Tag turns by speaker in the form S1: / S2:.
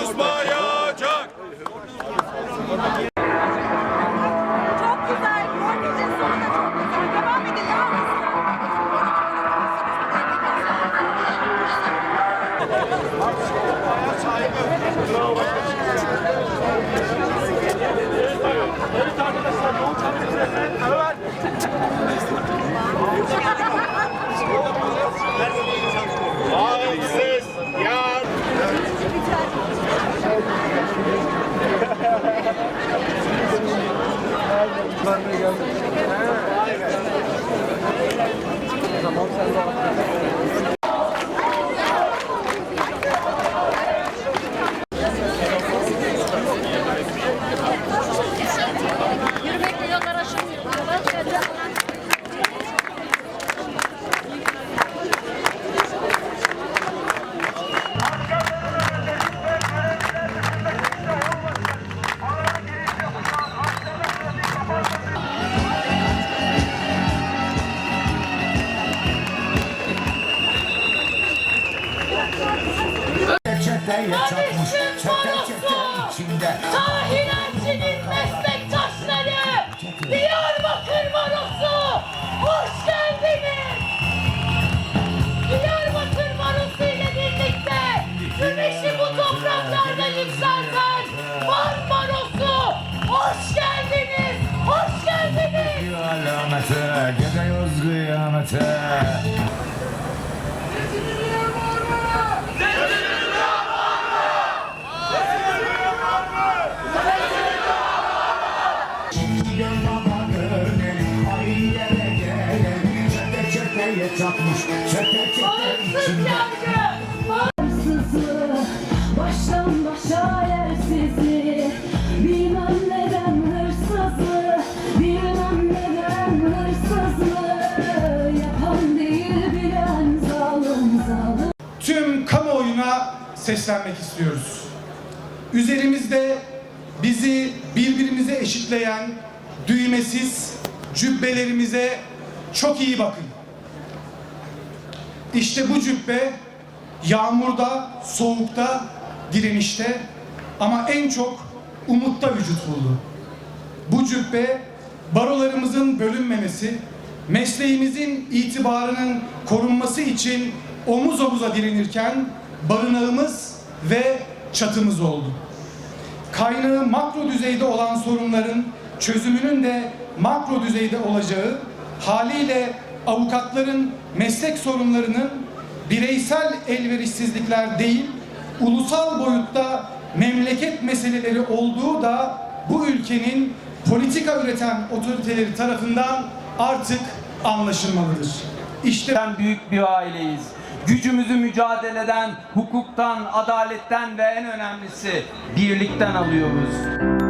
S1: susmayacak. Çok güzel. Korkacın sonu çok güzel. Devam edin
S2: ya.
S3: Bravo. Yürümekle
S4: Çeteye çatmış, çete çete içinde.
S3: Tahirencinin meslektaşları Diyarbakır Barosu hoş geldiniz. Diyarbakır Barosu ile birlikte güneşi bu topraklarda yükselten Van Barosu hoş geldiniz. Hoş geldiniz.
S4: Alamete, gidiyoruz kıyamete. Çeteye çatmış,
S3: Bağımsız
S4: içinde.
S3: yargı.
S5: Hırsızlığı baştan başa yersizliği Bilmem neden hırsızlığı Bilmem neden hırsızlığı Yapan değil bilen zalim zalim
S6: tüm kamuoyuna seslenmek istiyoruz. Üzerimizde bizi birbirimize eşitleyen düğmesiz cübbelerimize çok iyi bakın. İşte bu cübbe yağmurda, soğukta, direnişte ama en çok umutta vücut buldu. Bu cübbe barolarımızın bölünmemesi, mesleğimizin itibarının korunması için omuz omuza direnirken barınağımız ve çatımız oldu. Kaynağı makro düzeyde olan sorunların çözümünün de makro düzeyde olacağı haliyle avukatların meslek sorunlarının bireysel elverişsizlikler değil, ulusal boyutta memleket meseleleri olduğu da bu ülkenin politika üreten otoriteleri tarafından artık anlaşılmalıdır. İşte
S7: büyük bir aileyiz. Gücümüzü mücadeleden, hukuktan, adaletten ve en önemlisi birlikten alıyoruz.